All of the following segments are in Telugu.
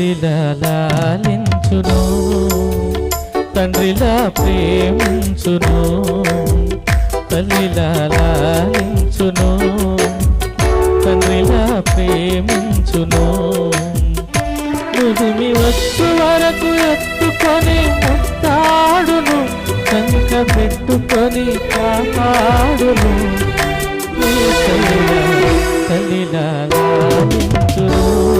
తల్లిలా లాలించును తండ్రిలా ప్రేమించును. తల్లిలా లాలించును. తండ్రిలా ప్రేమించును. ముదిమి వచ్చు వరకు ఎత్తుకొని ముట్టాడును. కనుక పెట్టుకొని కాపాడును. యేసయ్యా, తల్లిలా లాలించును.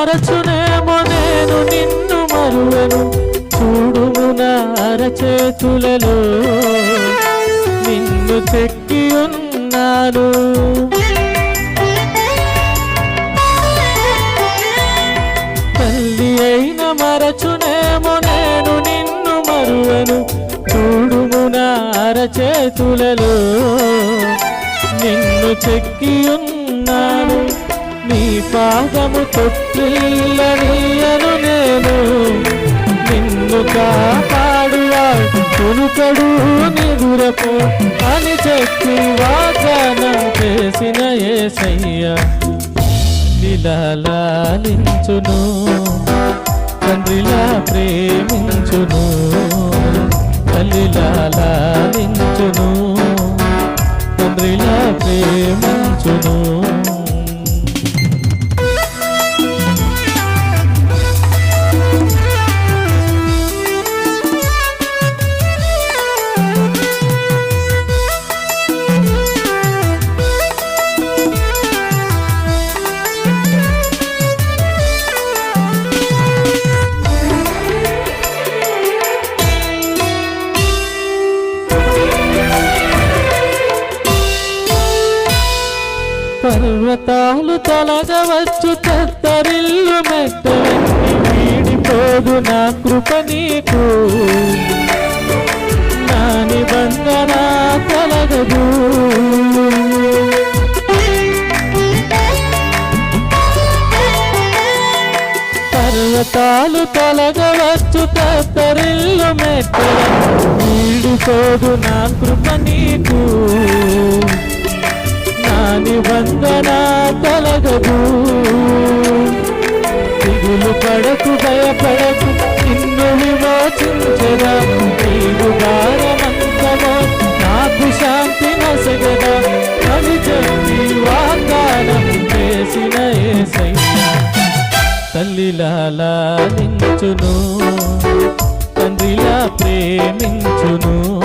మరచునేమో నేను నిన్ను మరువను. చూడుము నా అరచేతులలో. నిన్ను చెక్కి ఉన్నాను. తల్లి అయిన మరచునేమో నేను నిన్ను మరువను. చూడుము నా అరచేతులలో. నిన్ను చెక్కి ఉన్నాను. నీ పాదము తొట్టిల్లనీయను నేను. నిన్ను కాపాడువా కొనుకడు నిదురపు అని చెప్పి వాగ్దానం చేసిన ఏసయ్య. నిలాలించును తండ్రిలా ప్రేమ పర్వతాలు తొలగవచ్చు తత్తరిల్లు మెట్టలన్నీ వీడిపోదు నా కృప నీకు. నా నిబంధన తొలగదు. పర్వతాలు తొలగవచ్చు తత్తరిల్లు మెట్టలన్నీ వీడిపోదు నా కృప నీకు. నిబంధన తొలగదు. దిగులు పడకు భయపడకు నిన్ను విమోచించదా. నీవు భారమంతమో నాకు శాంతి నసగదా. అని చెప్పి వాగ్దానం చేసిన ఏసయ్య తల్లిలా లాలించును తండ్రిలా ప్రేమించును.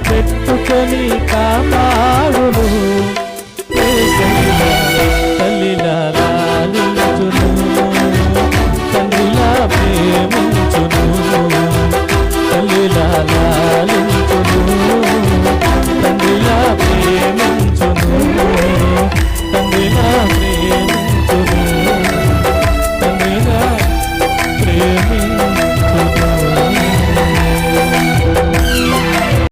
పెట్టుకొని కాపా